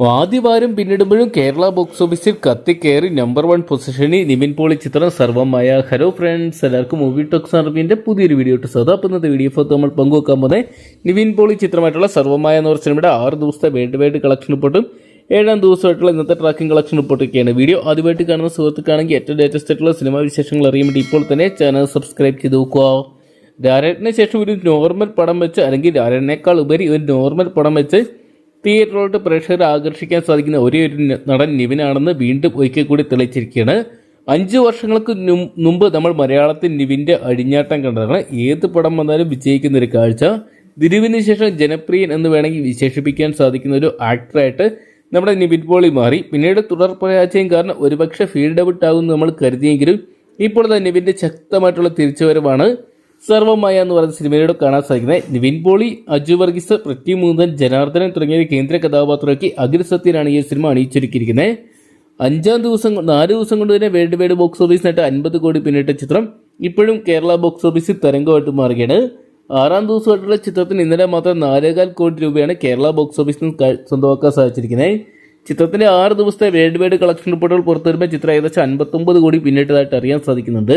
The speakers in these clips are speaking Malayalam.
ആദ്യവാരം പിന്നിടുമ്പോഴും കേരള ബോക്സ് ഓഫീസിൽ കത്തിക്കയറി നമ്പർ വൺ പൊസിഷനിൽ നിവിൻ പോളി ചിത്രം സർവമായ ഹലോ ഫ്രണ്ട്സ് എല്ലാവർക്കും മൂവി ടോക്സ് അറിവിന്റെ പുതിയൊരു വീഡിയോ ഇട്ട് സദാ. ഇന്നത്തെ വീഡിയോ നമ്മൾ പങ്കുവെക്കാൻ പോകുന്നത് നിവിൻ പോളി ചിത്രമായിട്ടുള്ള സർവമായ എന്ന് പറഞ്ഞ സിനിമയുടെ ആറ് ദിവസത്തെ വേൾഡ് വൈഡ് കളക്ഷൻ റിപ്പോർട്ടും ഏഴാം ദിവസമായിട്ടുള്ള ഇന്നത്തെ ട്രാക്കിംഗ് കളക്ഷൻ റിപ്പോർട്ടൊക്കെയാണ് വീഡിയോ ആദ്യമായിട്ട് കാണുന്ന സുഹൃത്തുക്കാണെങ്കിൽ ഏറ്റവും ലേറ്റസ്റ്റ് ആയിട്ടുള്ള സിനിമാ വിശേഷങ്ങൾ അറിയാൻ വേണ്ടി ഇപ്പോൾ തന്നെ ചാനൽ സബ്സ്ക്രൈബ് ചെയ്ത് നോക്കുക. രാരേട്ടന് ശേഷം ഒരു നോർമൽ പടം വെച്ച് അല്ലെങ്കിൽ രാരേട്ടനേക്കാൾ ഉപരി ഒരു നോർമൽ പടം വെച്ച് തിയേറ്ററിലോട്ട് പ്രേക്ഷകരെ ആകർഷിക്കാൻ സാധിക്കുന്ന ഒരേ ഒരു നടൻ നിവിനാണെന്ന് വീണ്ടും ഒരിക്കൽ കൂടി തെളിയിച്ചിരിക്കുകയാണ്. അഞ്ച് വർഷങ്ങൾക്ക് മുമ്പ് നമ്മൾ മലയാളത്തിൽ നിവിന്റെ അഴിഞ്ഞാട്ടം കണ്ടതാണ്. ഏത് പടം വന്നാലും വിജയിക്കുന്ന ഒരു കാഴ്ച. ദിലീപിന് ശേഷം ജനപ്രിയൻ എന്ന് വേണമെങ്കിൽ വിശേഷിപ്പിക്കാൻ സാധിക്കുന്ന ഒരു ആക്ടറായിട്ട് നമ്മുടെ നിവിൻ പോളി മാറി. പിന്നീട് തുടർ പരാജയം കാരണം ഒരുപക്ഷെ ഫീൽഡ് ഔട്ട് ആകുമെന്ന് നമ്മൾ കരുതിയെങ്കിലും ഇപ്പോൾ നിവിന്റെ ശക്തമായിട്ടുള്ള തിരിച്ചുവരവാണ്. സർവമായ എന്ന് പറയുന്ന സിനിമയിലൂടെ കാണാൻ സാധിക്കുന്നത് നിവിൻ പോളി അജു വർഗീസ് പൃഥ്വി മൂന്നൻ ജനാർദ്ദനൻ തുടങ്ങിയ കേന്ദ്ര കഥാപാത്രമാക്കി അഗ്രസത്യനാണ് ഈ സിനിമ അണിയിച്ചൊരുക്കിയിരിക്കുന്നത്. അഞ്ചാം ദിവസം നാല് ദിവസം കൊണ്ട് തന്നെ വേൾഡ് വൈഡ് ബോക്സ് ഓഫീസ് നേട്ട അൻപത് കോടി പിന്നിട്ട ചിത്രം ഇപ്പോഴും കേരള ബോക്സ് ഓഫീസിൽ തരംഗമായിട്ട് മാറുകയാണ്. ആറാം ദിവസമായിട്ടുള്ള ചിത്രത്തിന് ഇന്നലെ മാത്രം നാലേകാൽ കോടി രൂപയാണ് കേരള ബോക്സ് ഓഫീസിൽ സ്വന്തമാക്കാൻ സാധിച്ചിരിക്കുന്നത്. ചിത്രത്തിന്റെ ആറ് ദിവസത്തെ വേൾഡ് വൈഡ് കളക്ഷൻ റിപ്പോർട്ടുകൾ പുറത്തുവരുമ്പോൾ ചിത്രം ഏകദേശം അൻപത്തൊമ്പത് കോടി പിന്നിട്ടതായിട്ട് അറിയാൻ സാധിക്കുന്നുണ്ട്.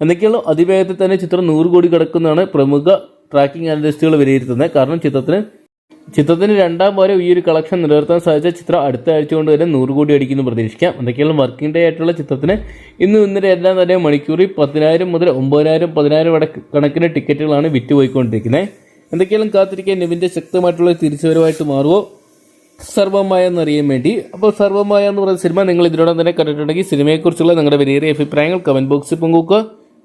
എന്നൊക്കെയുള്ള അതിവേഗത്തിൽ തന്നെ ചിത്രം നൂറ് കോടി കിടക്കുന്നതാണ് പ്രമുഖ ട്രാക്കിംഗ് അനലിസ്റ്റുകൾ വിലയിരുത്തുന്നത്. കാരണം ചിത്രത്തിന് ചിത്രത്തിന് രണ്ടാം വരെ ഈ ഒരു കളക്ഷൻ നിലനിർത്താൻ സാധിച്ച ചിത്രം അടുത്ത ആഴ്ച കൊണ്ട് തന്നെ നൂറ് കോടി അടിക്കുന്നു പ്രതീക്ഷിക്കാം. എന്തൊക്കെയാണ് വർക്കിംഗ് ഡേ ആയിട്ടുള്ള ചിത്രത്തിന് ഇന്നും ഇന്നലെ എല്ലാം തന്നെ മണിക്കൂറിൽ പതിനായിരം മുതൽ ഒമ്പതിനായിരം പതിനായിരം വട കണക്കിന് ടിക്കറ്റുകളാണ് വിറ്റ് വിറ്റുപോയിക്കൊണ്ടിരിക്കുന്നത്. എന്തൊക്കെയാണ് കാത്തിരിക്കാൻ നിവിന്റെ ശക്തമായിട്ടുള്ള തിരിച്ചുവരവായിട്ട് മാറുമോ സർവമായ എന്നറിയാൻ വേണ്ടി. അപ്പോൾ സർവമായ എന്ന് പറയുന്ന സിനിമ നിങ്ങൾ ഇതിനോടൊപ്പം തന്നെ കണ്ടിട്ടുണ്ടെങ്കിൽ സിനിമയെക്കുറിച്ചുള്ള നിങ്ങളുടെ വലിയ അഭിപ്രായങ്ങൾ കമന്റ് ബോക്സിൽ പങ്കുവെക്കുക.